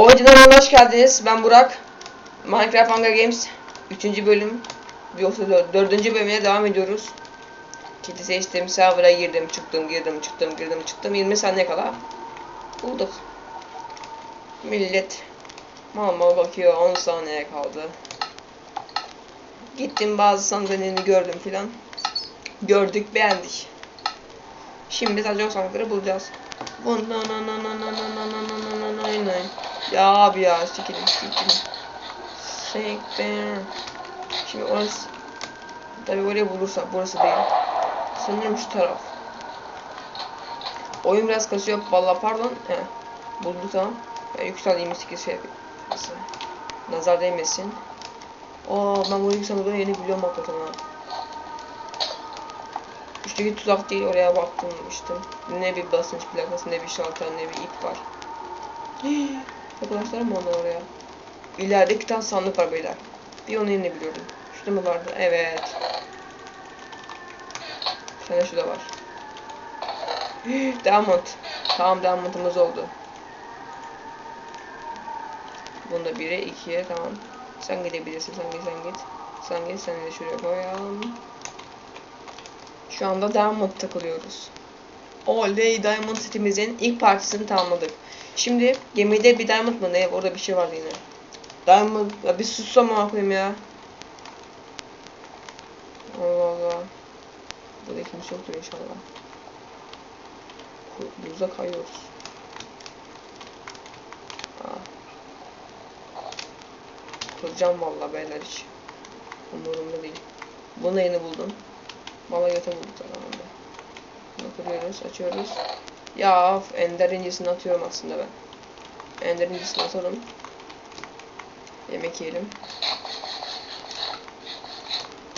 Oyuncularına hoş geldiniz. Ben Burak. Minecraft Hunger Games 3. bölüm yoksa 4. bölümüne devam ediyoruz. Kiti seçtim, server'a girdim, çıktım, girdim, çıktım, girdim, çıktım. 20 saniye kala bulduk. Millet mal bakıyor, 10 saniye kaldı. Gittim bazı sandıklarını gördüm filan. Gördük, beğendik. Şimdi sadece o sandıkları bulacağız. Ya abi ya sikilin sikilin. Sekten. Şimdi orası Tabi oraya bulursak burası değil. Sanırım şu taraf. Oyun biraz kasıyor. Valla pardon. He. Buldu tamam. Ben yüksel 28 şey Nasıl? Nazar değmesin. Aa ben bu yükselmeden yeni biliyorum hakikaten ha. Üstteki tuzak değil oraya baktırmıştım. Ne bir basınç plakası ne bir şalter ne bir ip var. Arkadaşlar mı onu oraya? İleride iki tane sandık var beyler. Bir onu yeni biliyordum. Şurada mı vardı? Evet. Tane şurada var. Diamond. Tamam diamond'ımız oldu. Bunda biri, ikiye tamam. Sen gidebilirsin, sen git, sen git. Sen git, seni de şuraya koyalım. Şu anda Diamond takılıyoruz. Oley Diamond setimizin ilk partisini tamamladık. Şimdi gemide bir Diamond mı ne? Orada bir şey vardı yine. Diamond ya bir sussam koyayım ya. Allah Allah. Burada kimse yoktur inşallah. Buza kayıyoruz. Aa. Kıracağım vallahi beyler hiç. Umurumda değil. Bunu yeni buldum. Mala göte bulduk zamanında. Bunu kırıyoruz, açıyoruz. Ya of, ender incisini atıyorum aslında ben. Ender incisini atalım. Yemek. Yiyelim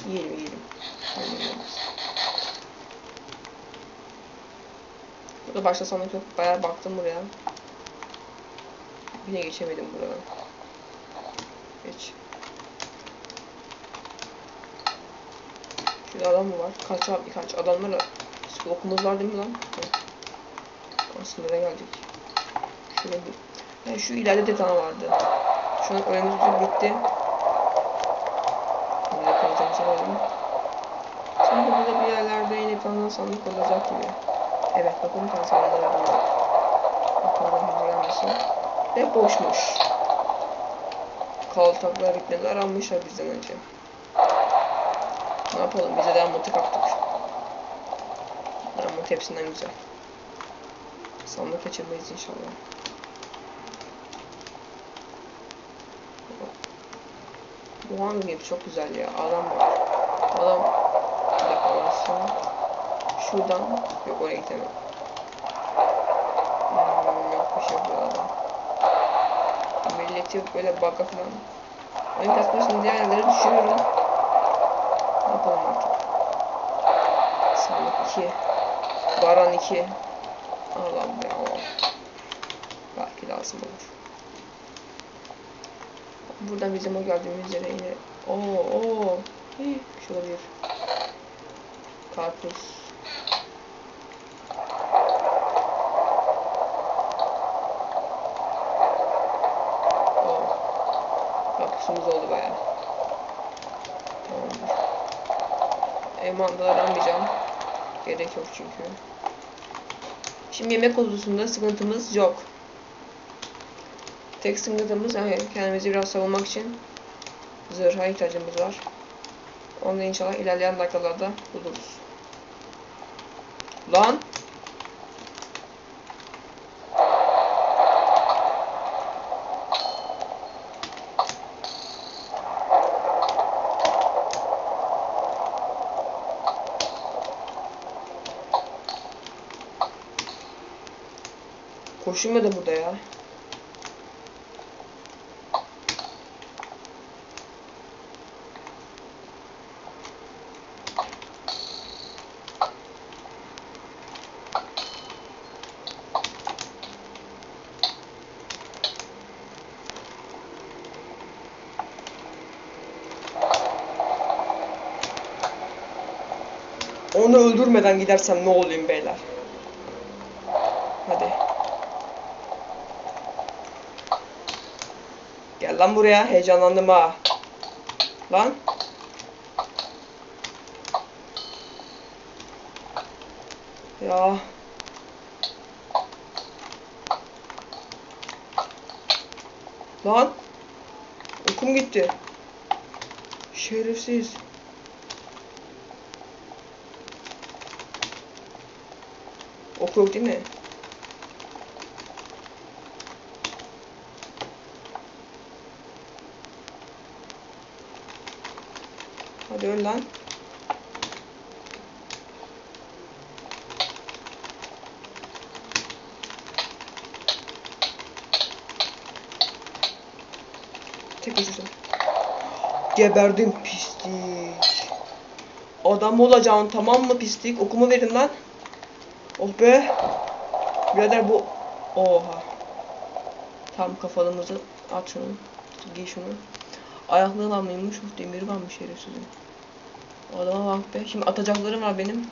yiyelim. Yiyelim. Burada başta sandık yok. Bayağı baktım buraya. Yine geçemedim buradan. Geç. Şurada adam mı var? Kaç abi kaç adamlar okumuz var değil mi lan? Aslında nereye geldik? Şurada bir... Yani şu ileride de tane vardı. Şu an oyunumuz bitti. Burada kalacağımız alalım. Sanki burada bir yerlerde yine bir tane sandık olacak gibi. Evet bakın tane sandıkları bulduk. Bakalım bize gelmesin. Ve boşmuş. Kaltaklar ipneler almışlar bizden önce. Ne yapalım bize mutlu kaptık. Diamond hepsinden güzel. Sandık kaçırmayız inşallah. Bu hangi gibi çok güzel ya. Adam var. Adam orası. Şuradan yok oraya gidemem. Hmm, yok bir şey yok burada. Milleti böyle baka falan. Oyun kasmasını diğer yerlere düşürüyorum. Artık. Sandık 2. Baran 2. Allah'ım ya. Belki lazım olur. Buradan bizim o gördüğümüz yere yine. Oo oo. Hii, şu olabilir. Karpuz. Karpuzumuz oldu bayağı. Elmandalar almayacağım. Gerek yok çünkü. Şimdi yemek konusunda sıkıntımız yok. Tek sıkıntımız yani kendimizi biraz savunmak için zırha ihtiyacımız var. Onu inşallah ilerleyen dakikalarda buluruz. Lan! Koşulmuyor da burada ya. Onu öldürmeden gidersem ne olayım beyler? Hadi. Gel lan buraya. Heyecanlandım ha. Lan. Ya. Lan. Okum gitti. Şerefsiz. Ok yok değil mi? Hadi lan. Tek uçursun. Geberdim pislik. Adam olacaksın tamam mı pislik? Okumu verin lan. Oh be. Birader bu... Oha. Tam kafalımızı at şunu. Giy şunu. Ayaklığı var mıymış? Uf, demiri varmış şerefsizin. O adama bak be. Şimdi atacaklarım var benim.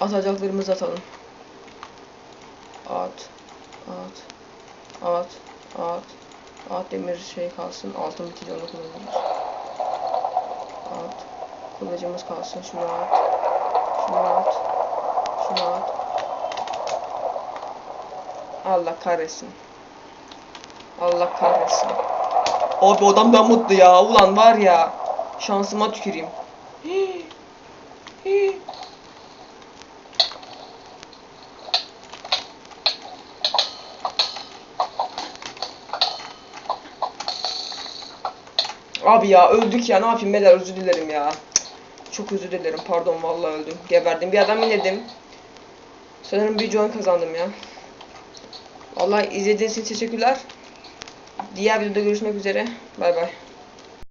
Atacaklarımızı atalım. At. At. At. At. At demir şey kalsın. Altın bitince onu kullanırız. At. Kılıcımız kalsın. Şunu at. Şunu at. Şunu at. Allah kahretsin. Allah kahretsin. Abi adamdan mutlu ya. Ulan var ya. Şansıma tüküreyim. Abi ya öldük ya ne yapayım beyler özür dilerim ya. Çok özür dilerim pardon vallahi öldüm. Geberdim bir adam inledim. Sanırım bir join kazandım ya. Vallahi izlediğiniz için teşekkürler. Diğer videoda görüşmek üzere. Bay bay.